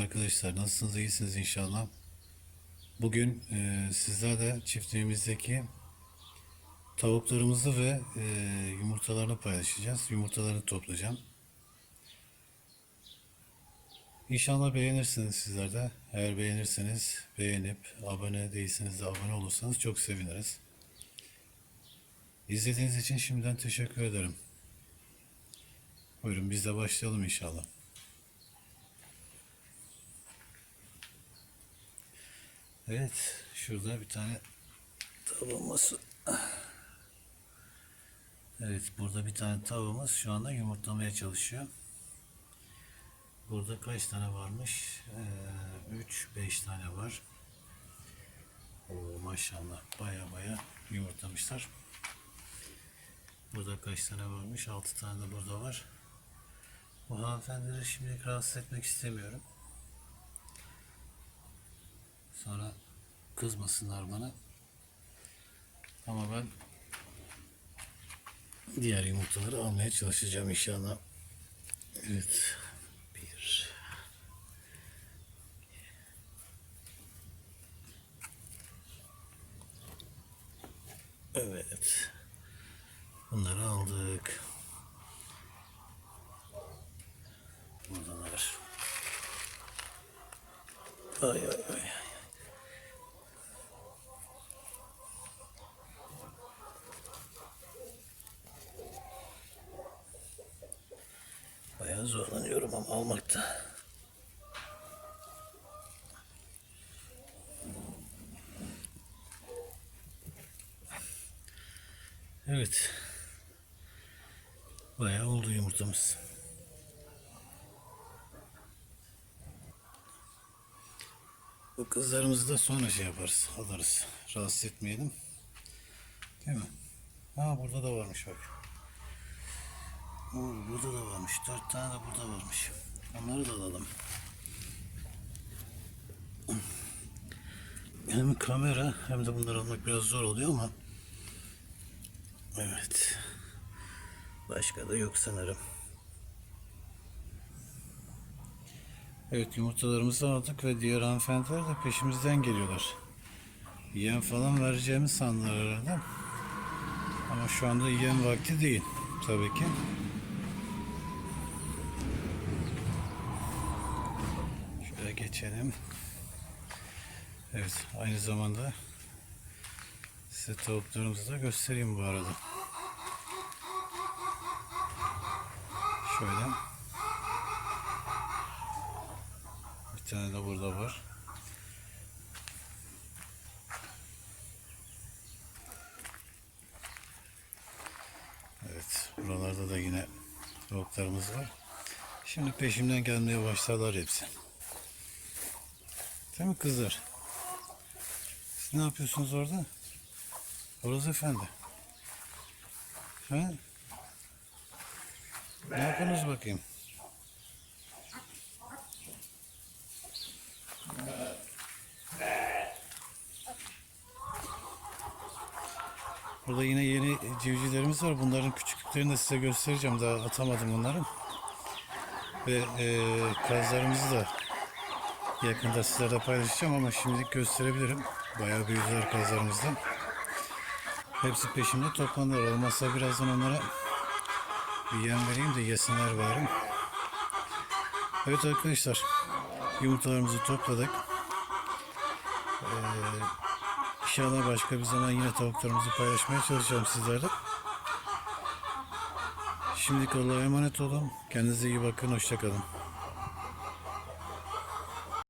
arkadaşlar. Nasılsınız? İyisiniz inşallah. Bugün e, sizlerle çiftliğimizdeki tavuklarımızı ve e, yumurtalarını paylaşacağız. Yumurtalarını toplayacağım. İnşallah beğenirsiniz sizler de. Eğer beğenirseniz beğenip abone değilseniz de abone olursanız çok seviniriz. İzlediğiniz için şimdiden teşekkür ederim. Buyurun biz de başlayalım inşallah. Evet, şurada bir tane tavuğumuz. Evet, burada bir tane tavuğumuz şu anda yumurtlamaya çalışıyor. Burada kaç tane varmış? 3, 5 tane var. Oo, maşallah, baya baya yumurtlamışlar. Burada kaç tane varmış? 6 tane de burada var. Bu hanımefendileri şimdi rahatsız etmek istemiyorum. Sonra kızmasınlar bana. Ama ben diğer yumurtaları almaya çalışacağım inşallah. Evet. Bir. Evet. Bunları aldık. Buradalar. Ay ay ay. Zorlanıyorum ama almakta. Evet. Bayağı oldu yumurtamız. Bu kızlarımızı da sonra şey yaparız, alırız. Rahatsız etmeyelim. Değil mi? Ha burada da varmış bak. Burada da varmış. Dört tane de burada varmış. Onları da alalım. Hem kamera hem de bunları almak biraz zor oluyor ama Evet. Başka da yok sanırım. Evet yumurtalarımızı aldık ve diğer hanımefendiler de peşimizden geliyorlar. Yem falan vereceğimi sandılar herhalde. Ama şu anda yem vakti değil tabii ki. Geçelim. Evet aynı zamanda size tavuklarımızı da göstereyim bu arada. Şöyle. Bir tane de burada var. Evet, buralarda da yine tavuklarımız var. Şimdi peşimden gelmeye başladılar hepsi. Değil mi kızlar? Siz ne yapıyorsunuz orada? Horoz efendi. Ha? Ne yapıyorsunuz bakayım? Burada yine yeni civcivlerimiz var. Bunların küçüklüklerini de size göstereceğim. Daha atamadım bunları. Ve e, kazlarımızı da yakında sizlerle paylaşacağım ama şimdilik gösterebilirim. Bayağı büyüdüler kazlarımızdan. Hepsi peşimde toplanıyor. Olmazsa birazdan onlara bir yem vereyim de yesinler bari. Evet arkadaşlar. Yumurtalarımızı topladık. Ee, inşallah başka bir zaman yine tavuklarımızı paylaşmaya çalışacağım sizlerle. Şimdilik Allah'a emanet olun. Kendinize iyi bakın. Hoşçakalın.